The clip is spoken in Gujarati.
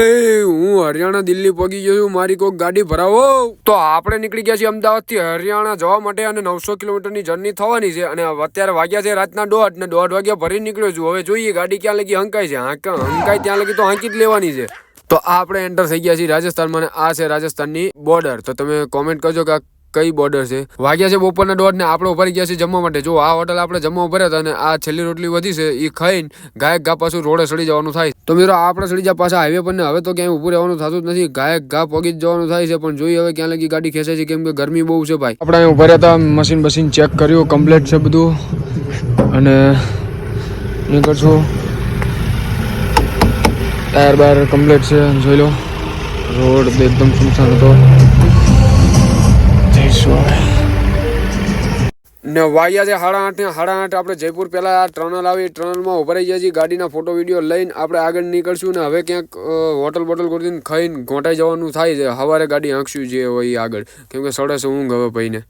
હું હરિયાણા દિલ્હી પહોંચી ગયો છું. મારી કોઈક ગાડી ભરાવો. તો આપણે નીકળી ગયા છીએ અમદાવાદથી. હરિયાણા જવા માટે અને નવસો કિલોમીટરની જર્ની થવાની છે અને અત્યારે વાગ્યા છે રાતના દોઢ ને દોઢ વાગ્યા ભરી નીકળ્યો છું. હવે જોઈએ ગાડી ક્યાં લગી હંકાય છે. હાંક હંકાય ત્યાં લગી તો હાંકી જ લેવાની છે. તો આપણે એન્ટર થઈ ગયા છીએ રાજસ્થાનમાં આ છે રાજસ્થાનની બોર્ડર તો તમે કોમેન્ટ કરજો કે કઈ બોર્ડર છે? વાગ્યા છે બપોરના દોઢ ને આપણે ઊભા ગયા છે જમવા માટે. જો આ હોટલ આપણે જમવા ઊભા હતા અને આ છેલ્લી રોટલી વધી છે એ ખાઈને ગાયક ગા પાછું રોડે સડી જવાનું થાય. તો મિત્રો આપણે સડી જાય પાછા હાઈવે પર ને હવે તો ક્યાંય ઊભું રહેવાનું થતું જ નથી. ગાયક ગા પગી જવાનું થાય છે, પણ જોઈએ હવે ક્યાં લગી ગાડી ખેંચે છે, કેમ કે ગરમી બહુ છે ભાઈ. આપણે અહીં ઊભા હતા મશીન બસીન ચેક કર્યું કમ્પ્લેટ છે બધું. અને એ કરશું ટાયર બાયર કમ્પ્લેટ છે, જોઈ લો. રોડ એકદમ સુમસાન હતો. ને વાયા છે સાડા આઠે સાડા આઠ આપણે જયપુર પહેલાં આ ટનલ આવી. ટનલમાં ઊભા રહી ગયા છીએ. ગાડીના ફોટો વીડિયો લઈને આપણે આગળ નીકળશું ને હવે ક્યાંક હોટલ બોટલ કરીને ખાઈને ઘોંટાઈ જવાનું થાય છે. સવારે ગાડી હાંકશું જે હોય આગળ. કેમ કે સડે છે ઊંઘ હવે ભાઈને.